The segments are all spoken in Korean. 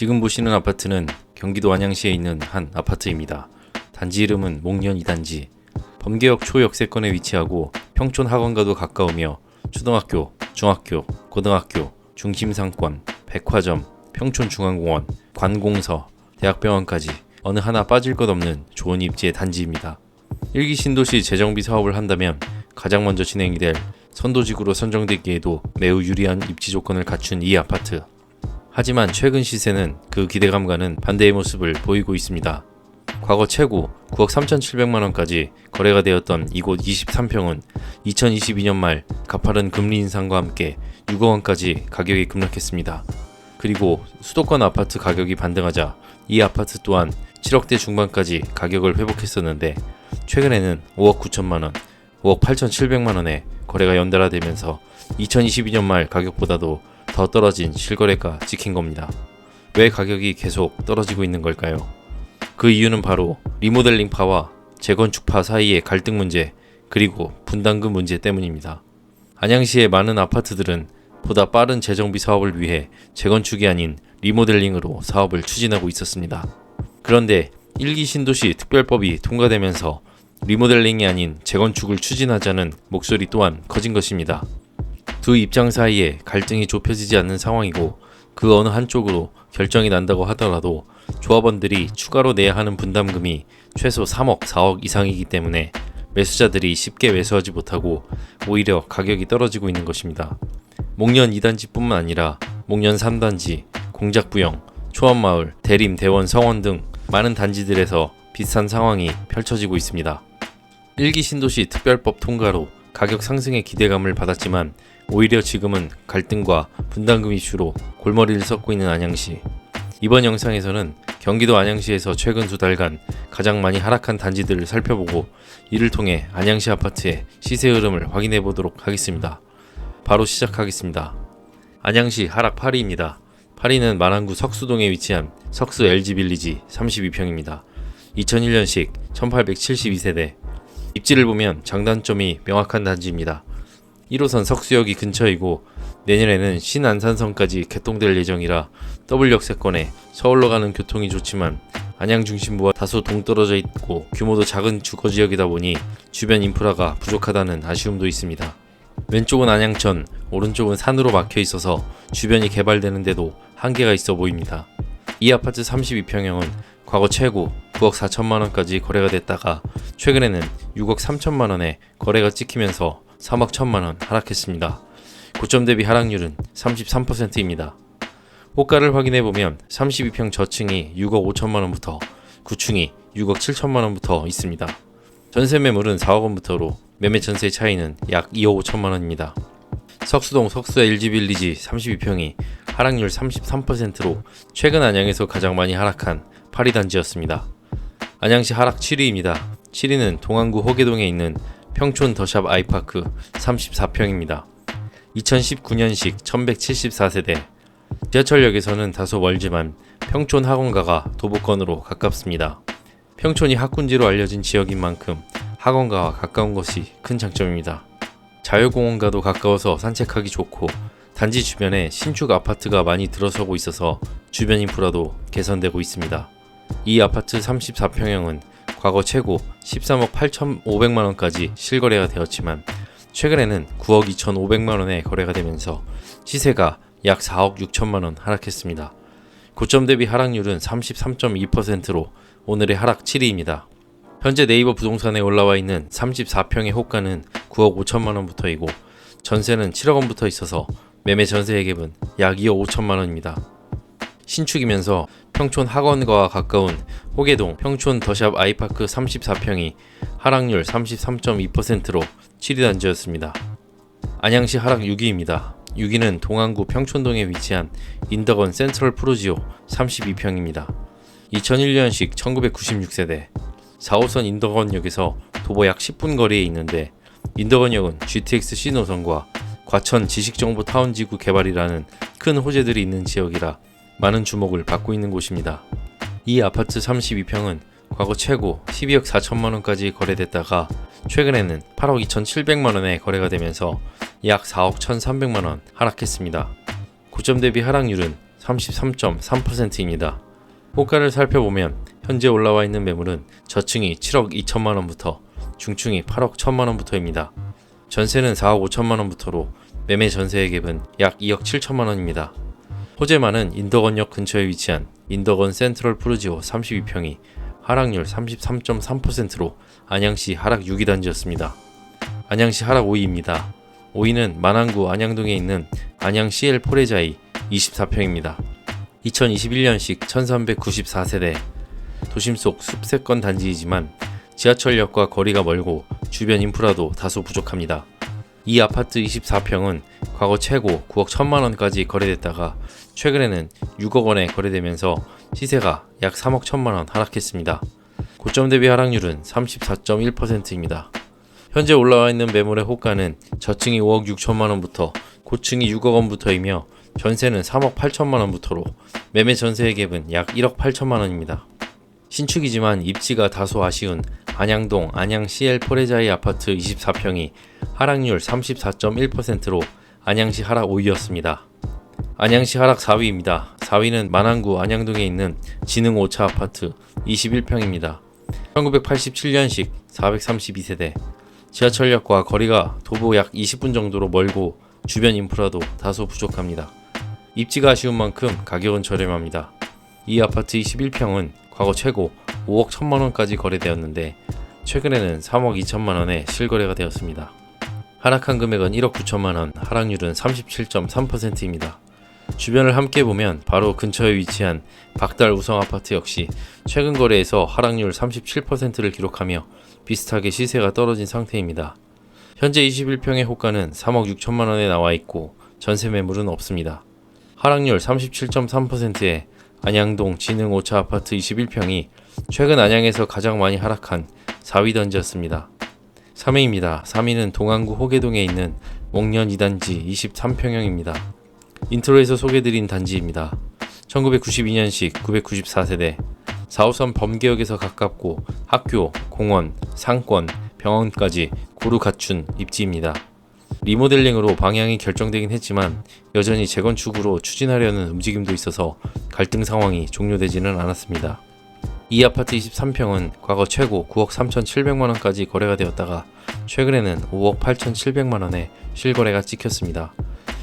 지금 보시는 아파트는 경기도 안양시에 있는 한 아파트입니다. 단지 이름은 목련 2단지. 범계역 초역세권에 위치하고 평촌 학원과도 가까우며 초등학교, 중학교, 고등학교, 중심 상권, 백화점, 평촌 중앙공원, 관공서, 대학병원까지 어느 하나 빠질 것 없는 좋은 입지의 단지입니다. 일기 신도시 재정비 사업을 한다면 가장 먼저 진행이 될 선도직으로 선정되기에도 매우 유리한 입지 조건을 갖춘 이 아파트. 하지만 최근 시세는 그 기대감과는 반대의 모습을 보이고 있습니다. 과거 최고 9억 3,700만 원까지 거래가 되었던 이곳 23평은 2022년 말 가파른 금리 인상과 함께 6억 원까지 가격이 급락했습니다. 그리고 수도권 아파트 가격이 반등하자 이 아파트 또한 7억대 중반까지 가격을 회복했었는데 최근에는 5억 9천만 원, 5억 8,700만 원에 거래가 연달아 되면서 2022년 말 가격보다도 더 떨어진 실거래가 찍힌 겁니다. 왜 가격이 계속 떨어지고 있는 걸까요? 그 이유는 바로 리모델링파와 재건축파 사이의 갈등 문제 그리고 분담금 문제 때문입니다. 안양시의 많은 아파트들은 보다 빠른 재정비 사업을 위해 재건축이 아닌 리모델링으로 사업을 추진하고 있었습니다. 그런데 1기 신도시 특별법이 통과되면서 리모델링이 아닌 재건축을 추진하자는 목소리 또한 커진 것입니다. 두 입장 사이에 갈등이 좁혀지지 않는 상황이고 그 어느 한쪽으로 결정이 난다고 하더라도 조합원들이 추가로 내야 하는 분담금이 최소 3억, 4억 이상이기 때문에 매수자들이 쉽게 매수하지 못하고 오히려 가격이 떨어지고 있는 것입니다. 목련 2단지뿐만 아니라 목련 3단지, 공작부영, 초원마을, 대림, 대원, 성원 등 많은 단지들에서 비슷한 상황이 펼쳐지고 있습니다. 1기 신도시 특별법 통과로 가격 상승의 기대감을 받았지만 오히려 지금은 갈등과 분담금 이슈로 골머리를 썩고 있는 안양시. 이번 영상에서는 경기도 안양시에서 최근 두 달간 가장 많이 하락한 단지들을 살펴보고 이를 통해 안양시 아파트의 시세 흐름을 확인해 보도록 하겠습니다. 바로 시작하겠습니다. 안양시 하락 8위입니다. 8위는 만안구 석수동에 위치한 석수 LG 빌리지 32평입니다. 2001년식 1872세대. 입지를 보면 장단점이 명확한 단지입니다. 1호선 석수역이 근처이고 내년에는 신안산선까지 개통될 예정이라 W역 세권에 서울로 가는 교통이 좋지만 안양 중심부와 다소 동떨어져 있고 규모도 작은 주거 지역이다 보니 주변 인프라가 부족하다는 아쉬움도 있습니다. 왼쪽은 안양천, 오른쪽은 산으로 막혀 있어서 주변이 개발되는데도 한계가 있어 보입니다. 이 아파트 32평형은 과거 최고 9억 4천만 원까지 거래가 됐다가 최근에는 6억 3천만 원에 거래가 찍히면서 3억 1천만 원 하락했습니다. 고점 대비 하락률은 33%입니다. 호가를 확인해 보면 32평 저층이 6억 5천만 원부터 9층이 6억 7천만 원부터 있습니다. 전세 매물은 4억 원부터로 매매 전세 차이는 약 2억 5천만 원입니다. 석수동 석수 LG 빌리지 32평이 하락률 33%로 최근 안양에서 가장 많이 하락한 파리 단지였습니다. 안양시 하락 7위입니다. 7위는 동안구 호계동에 있는 평촌 더샵 아이파크 34평입니다. 2019년식 1174세대. 지하철역에서는 다소 멀지만 평촌 학원가가 도보권으로 가깝습니다. 평촌이 학군지로 알려진 지역인 만큼 학원가와 가까운 것이 큰 장점입니다. 자유공원과도 가까워서 산책하기 좋고 단지 주변에 신축 아파트가 많이 들어서고 있어서 주변 인프라도 개선되고 있습니다. 이 아파트 34평형은 과거 최고 13억 8,500만 원까지 실거래가 되었지만 최근에는 9억 2,500만 원에 거래가 되면서 시세가 약 4억 6천만 원 하락했습니다. 고점 대비 하락률은 33.2%로 오늘의 하락 7위입니다. 현재 네이버 부동산에 올라와 있는 34평의 호가는 9억 5천만 원부터이고 전세는 7억 원부터 있어서 매매 전세의 갭은 약 2억 5천만 원입니다. 신축이면서 평촌 학원과와 가까운 호계동 평촌 더샵 아이파크 34평이 하락률 33.2%로 7위 단지였습니다. 안양시 하락 6위입니다. 6위는 동안구 평촌동에 위치한 인덕원 센트럴 프로지오 32평입니다. 2001년식 1996세대 4호선 인덕원역에서 도보 약 10분 거리에 있는데 인덕원역은 GTX C 노선과 과천 지식정보 타운지구 개발이라는 큰 호재들이 있는 지역이라 많은 주목을 받고 있는 곳입니다. 이 아파트 32평은 과거 최고 12억 4천만 원까지 거래됐다가 최근에는 8억 2,700만 원에 거래가 되면서 약 4억 1,300만 원 하락했습니다. 고점 대비 하락률은 33.3%입니다. 호가를 살펴보면 현재 올라와 있는 매물은 저층이 7억 2천만 원부터 중층이 8억 1천만 원부터입니다. 전세는 4억 5천만 원부터로 매매 전세의 갭은 약 2억 7천만 원입니다. 호재만은 인덕원역 근처에 위치한 인덕원 센트럴 푸르지오 32평이 하락률 33.3%로 안양시 하락 6위 단지였습니다. 안양시 하락 5위입니다. 5위는 만안구 안양동에 있는 안양 CL 포레자이 24평입니다. 2021년식 1394세대 도심 속 숲세권 단지이지만 지하철역과 거리가 멀고 주변 인프라도 다소 부족합니다. 이 아파트 24평은 과거 최고 9억 1천만 원까지 거래됐다가 최근에는 6억 원에 거래되면서 시세가 약 3억 1천만 원 하락했습니다. 고점 대비 하락률은 34.1%입니다. 현재 올라와 있는 매물의 호가는 저층이 5억 6천만 원부터 고층이 6억 원부터이며 전세는 3억 8천만 원부터로 매매 전세의 갭은 약 1억 8천만 원입니다. 신축이지만 입지가 다소 아쉬운 안양동 안양 CL 포레자이 아파트 24평이 하락률 34.1%로 안양시 하락 5위였습니다. 안양시 하락 4위입니다. 4위는 만안구 안양동에 있는 진흥 5차 아파트 21평입니다. 1987년식 432세대 지하철역과 거리가 도보 약 20분 정도로 멀고 주변 인프라도 다소 부족합니다. 입지가 아쉬운 만큼 가격은 저렴합니다. 이 아파트 21평은 과거 최고 5억 1천만 원까지 거래되었는데 최근에는 3억 2천만 원에 실거래가 되었습니다. 하락한 금액은 1억 9천만 원, 하락률은 37.3%입니다. 주변을 함께 보면 바로 근처에 위치한 박달 우성 아파트 역시 최근 거래에서 하락률 37%를 기록하며 비슷하게 시세가 떨어진 상태입니다. 현재 21평의 호가는 3억 6천만 원에 나와 있고 전세 매물은 없습니다. 하락률 37.3%에 안양동 진흥 5차 아파트 21평이 최근 안양에서 가장 많이 하락한 4위 던지였습니다. 3위입니다. 3위는 동안구 호계동에 있는 목련 2단지 23평형입니다. 인트로에서 소개드린 단지입니다. 1992년식 994세대 4호선 범계역에서 가깝고 학교, 공원, 상권, 병원까지 고루 갖춘 입지입니다. 리모델링으로 방향이 결정되긴 했지만 여전히 재건축으로 추진하려는 움직임도 있어서 갈등 상황이 종료되지는 않았습니다. 이 아파트 23평은 과거 최고 9억 3,700만 원까지 거래가 되었다가 최근에는 5억 8,700만 원에 실거래가 찍혔습니다.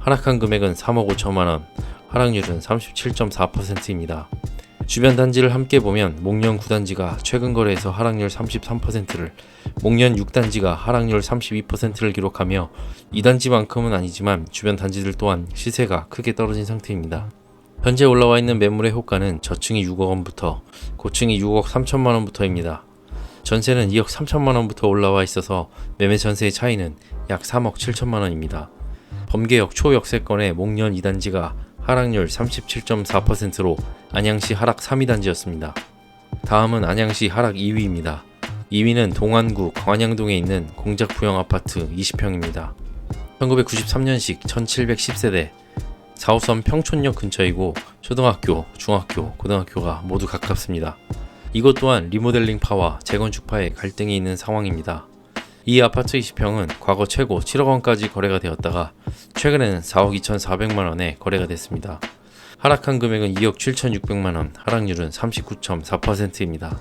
하락한 금액은 3억 5천만 원, 하락률은 37.4%입니다. 주변 단지를 함께 보면 목련 9단지가 최근 거래에서 하락률 33%를, 목련 6단지가 하락률 32%를 기록하며 이 단지만큼은 아니지만 주변 단지들 또한 시세가 크게 떨어진 상태입니다. 현재 올라와 있는 매물의 호가는 저층이 6억 원부터 고층이 6억 3천만 원부터입니다. 전세는 2억 3천만 원부터 올라와 있어서 매매 전세의 차이는 약 3억 7천만 원입니다. 범계역 초역세권의 목련 2단지가 하락률 37.4%로 안양시 하락 3위 단지였습니다. 다음은 안양시 하락 2위입니다. 2위는 동안구 광안양동에 있는 공작부형 아파트 20평입니다. 1993년식 1710세대 4호선 평촌역 근처이고 초등학교, 중학교, 고등학교가 모두 가깝습니다. 이것 또한 리모델링파와 재건축파의 갈등이 있는 상황입니다. 이 아파트 20평은 과거 최고 7억 원까지 거래가 되었다가 최근에는 4억 2,400만 원에 거래가 됐습니다. 하락한 금액은 2억 7,600만 원, 하락률은 39.4%입니다.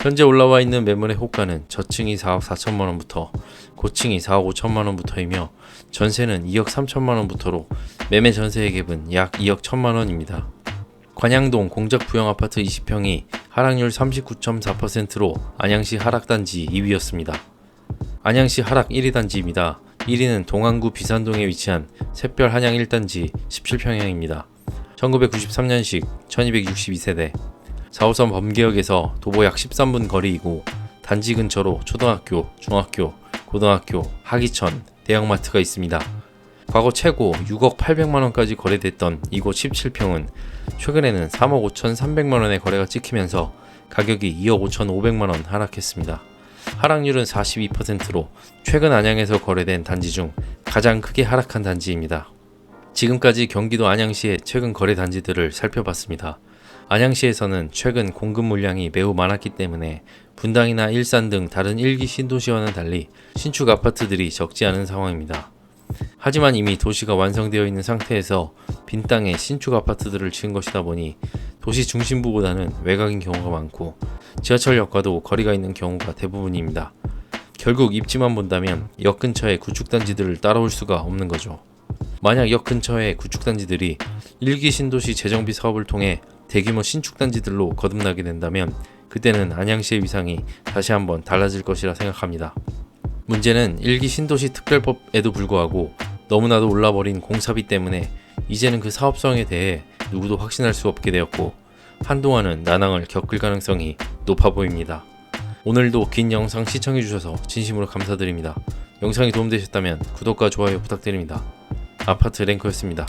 현재 올라와 있는 매물의 호가는 저층이 4억 4천만 원부터 고층이 4억 5천만 원부터이며 전세는 2억 3천만 원부터로 매매 전세의 갭은 약 2억 1천만 원입니다. 관양동 공작 부영 아파트 20평이 하락률 39.4%로 안양시 하락단지 2위였습니다. 안양시 하락 1위 단지입니다. 1위는 동안구 비산동에 위치한 샛별 한양 1단지 17평형입니다. 1993년식 1262세대 4호선 범계역에서 도보 약 13분 거리이고 단지 근처로 초등학교, 중학교, 고등학교, 하기천, 대형마트가 있습니다. 과거 최고 6억 800만 원까지 거래됐던 이곳 17평은 최근에는 3억 5,300만 원의 거래가 찍히면서 가격이 2억 5,500만 원 하락했습니다. 하락률은 42%로 최근 안양에서 거래된 단지 중 가장 크게 하락한 단지입니다. 지금까지 경기도 안양시의 최근 거래 단지들을 살펴봤습니다. 안양시에서는 최근 공급 물량이 매우 많았기 때문에 분당이나 일산 등 다른 일기 신도시와는 달리 신축 아파트들이 적지 않은 상황입니다. 하지만 이미 도시가 완성되어 있는 상태에서 빈 땅에 신축 아파트들을 지은 것이다 보니 도시 중심부보다는 외곽인 경우가 많고 지하철역과도 거리가 있는 경우가 대부분입니다. 결국 입지만 본다면 역 근처의 구축단지들을 따라올 수가 없는 거죠. 만약 역 근처의 구축단지들이 일기 신도시 재정비 사업을 통해 대규모 신축단지들로 거듭나게 된다면 그때는 안양시의 위상이 다시 한번 달라질 것이라 생각합니다. 문제는 일기 신도시 특별법에도 불구하고 너무나도 올라버린 공사비 때문에 이제는 그 사업성에 대해 누구도 확신할 수 없게 되었고 한동안은 난항을 겪을 가능성이 높아 보입니다. 오늘도 긴 영상 시청해주셔서 진심으로 감사드립니다. 영상이 도움되셨다면 구독과 좋아요 부탁드립니다. 아파트 랭커였습니다.